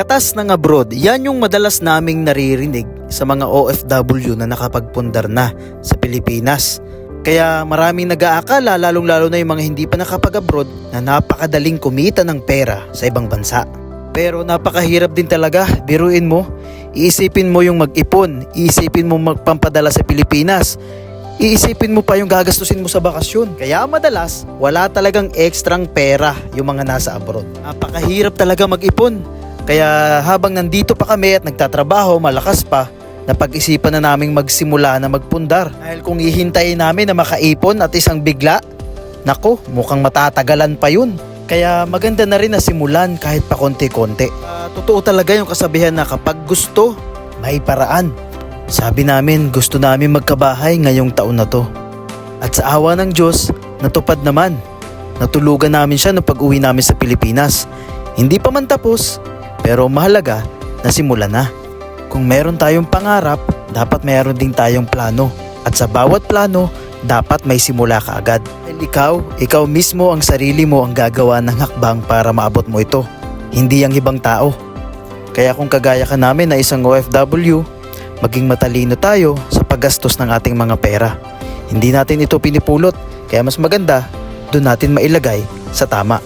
Katas ng abroad, yan yung madalas naming naririnig sa mga OFW na nakapagpundar na sa Pilipinas. Kaya maraming nag-aakala, lalong-lalo na yung mga hindi pa nakapag-abroad, na napakadaling kumita ng pera sa ibang bansa. Pero napakahirap din talaga, biruin mo. Iisipin mo yung mag-ipon, iisipin mo magpampadala sa Pilipinas, iisipin mo pa yung gagastusin mo sa bakasyon. Kaya madalas, wala talagang ekstrang pera yung mga nasa abroad. Napakahirap talaga mag-ipon. Kaya habang nandito pa kami at nagtatrabaho, malakas pa, napag-isipan na naming magsimula na magpundar. Dahil kung hihintayin namin na makaipon at isang bigla, nako, mukhang matatagalan pa yun. Kaya maganda na rin na simulan kahit pa konti-konti. Ah, totoo talaga yung kasabihan na kapag gusto, may paraan. Sabi namin gusto namin magkabahay ngayong taon na to. At sa awa ng Diyos, natupad naman. Natulugan namin siya no pag-uwi namin sa Pilipinas. Hindi pa man tapos, pero mahalaga na simula na. Kung meron tayong pangarap, dapat meron din tayong plano. At sa bawat plano, dapat may simula ka agad. Dahil ikaw, ikaw mismo ang sarili mo ang gagawa ng hakbang para maabot mo ito. Hindi ang ibang tao. Kaya kung kagaya ka namin na isang OFW, maging matalino tayo sa paggastos ng ating mga pera. Hindi natin ito pinipulot, kaya mas maganda, doon natin mailagay sa tama.